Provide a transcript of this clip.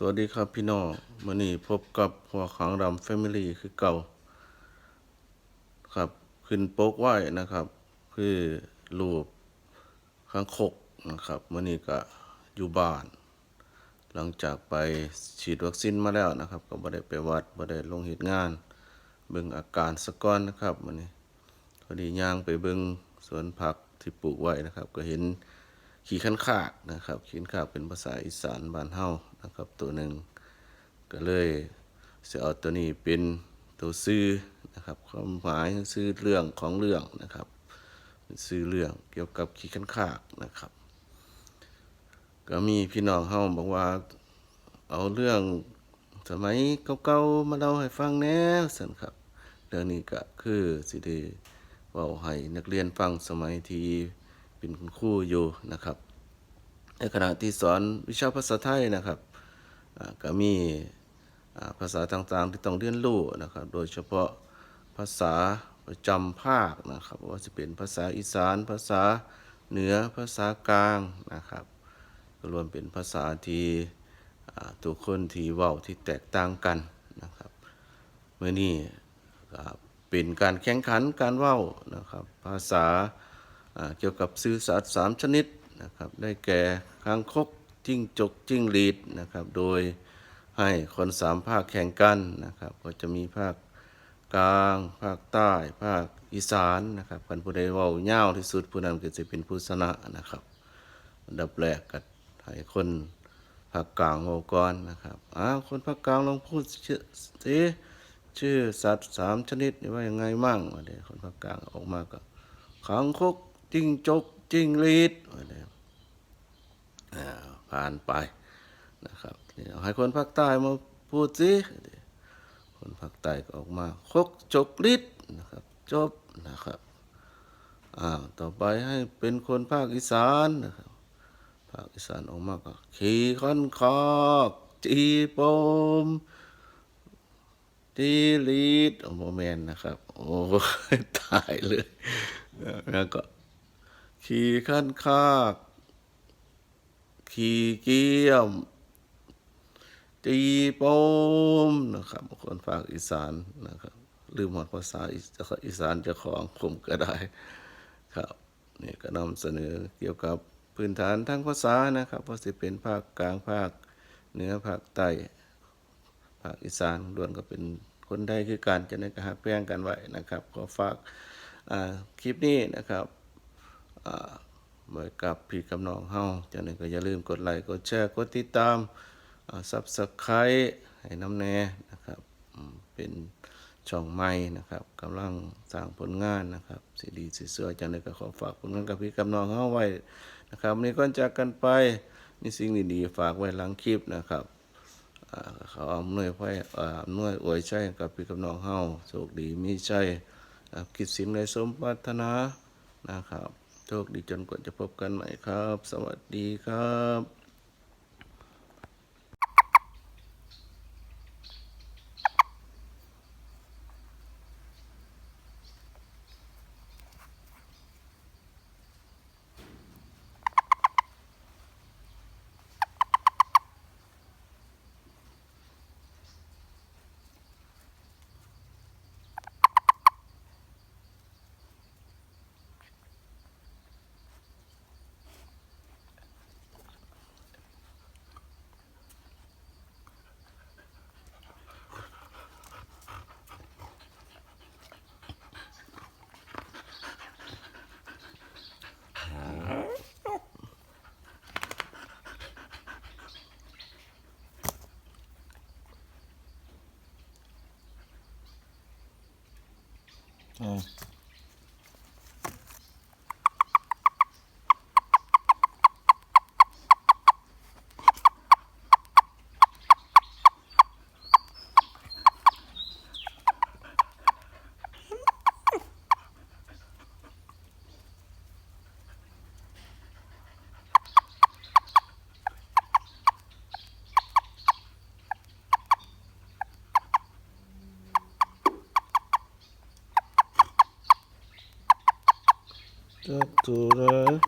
สวัสดีครับพี่น้องมื่อนี้พบกับหัวขังรำแฟมิลี่คือเก่า ครับ ขึ้นโป๊กไหวนะครับ คือรูปข้างคกนะครับมื่อนี้ก็อยู่บ้าน หลังจากไปฉีดวัคซีนมาแล้วนะครับ ก็บ่ได้ไปวัดบ่ได้ลงเหตุงาน เบิ่งอาการสะก้อนนะครับมื่อนี้พอดีย่างไปเบิ่งสวนผักที่ปลูกไว้นะครับ ก็เห็นขี่ขันขากนะครับขี่ขันขากเป็นภาษาอีสานบ้านเฮา นะครับตัวหนึ่งก็เลยจะเอาตัวนี้เป็นตัวซื้อนะครับความหมายซื้อเรื่องของเรื่องนะครับซื้อเรื่องเกี่ยวกับขี่ขันขากนะครับ ก็มีพี่น้องเฮาบอกว่า เอาเรื่องสมัยเก่าๆมาเล่าให้ฟังแน่สันครับ เรื่องนี้ก็คือสิได้เว้าให้นักเรียนฟังสมัยที่เป็นคุณครูอยู่นะครับในขณะที่สอนวิชาภาษาไทยนะครับ ก็มีภาษาต่างๆที่ต้องเรียนรู้นะครับ โดยเฉพาะภาษาประจำภาคนะครับ ว่าจะเป็นภาษาอีสาน ภาษาเหนือ ภาษากลางนะครับ รวมเป็นภาษาที่ตัวคนที่เว้าที่แตกต่างกันนะครับเมื่อนี้เป็นการแข่งขันการเว้านะครับ ภาษาเกี่ยวกับสื่อสัตว์สามชนิดนะครับ ได้แก่คางคก จิ้งจกจิ้งหรีดนะครับ โดยให้คนสามภาคแข่งกันนะครับ ก็จะมีภาคกลาง ภาคใต้ ภาคอีสานนะครับคนผู้ใดเว้ายาที่สุดผู้นั้นก็จะเป็นผู้ชนะนะครับอันดับแรกก็ให้คนภาคกลางโอก่อนนะครับอ้าวคนภาคกลางลองพูดชื่อสิชื่อสัตว์สามชนิดนี่ว่ายังไงมั่งเดี๋ยวคนภาคกลางออกมาก็ขังคกจิ้งจกจิ้งรีดว่าเดี๋ยว ผ่านไปนะครับนี่เอาให้คนภาคใต้มาพูดสิคนภาคใต้ก็ออกมาคกจกลิดนะครับ จบนะครับอ่าต่อไปให้เป็นคนภาคอีสานนะครับภาคอีสานออกมาก็ขี่ค้อนคอกจีปมจีลีดโอโมแมนนะครับ โอ้ตายเลย แล้วก็ขี่ขันคาก ขี่เกี้ยมจีปมนะครับคนภาคอีสานนะครับ ลืมหมดภาษาอีสานจะของผมก็ได้ครับนี่ก็นำเสนอเกี่ยวกับพื้นฐานทางภาษานะครับว่าสิเป็นภาคกลางภาคเหนือภาคใต้ภาคอีสานล้วนก็เป็นคนไทยคือการจะได้กระหักแป้งกันไว้นะครับขอฝากคลิปนี้นะครับ อ่าไว้กับพี่กับน้องเฮาจากนั้นก็อย่าลืมกดไลค์กดแชร์กดติดตามซับสไครต์ให้น้ำแน่นะครับเป็นช่องใหม่นะครับกำลังสร้างผลงานนะครับสีดีสีเสือจังเลยก็ขอฝากผลงานกับพี่กับน้องเฮาไว้นะครับวันนี้ก่อนจากกันไปมีสิ่งดีๆฝากไว้หลังคลิปนะครับอ่าเขาอำนวยไว้อ่อำนวยอวยให้กับพี่กับน้องเฮาโชคดีมีชัยอ่าคิดสิ่งใดสมปรารถนานะครับ โชคดีจนกว่าจะพบกันใหม่ครับ สวัสดีครับ Oh. 짭조랄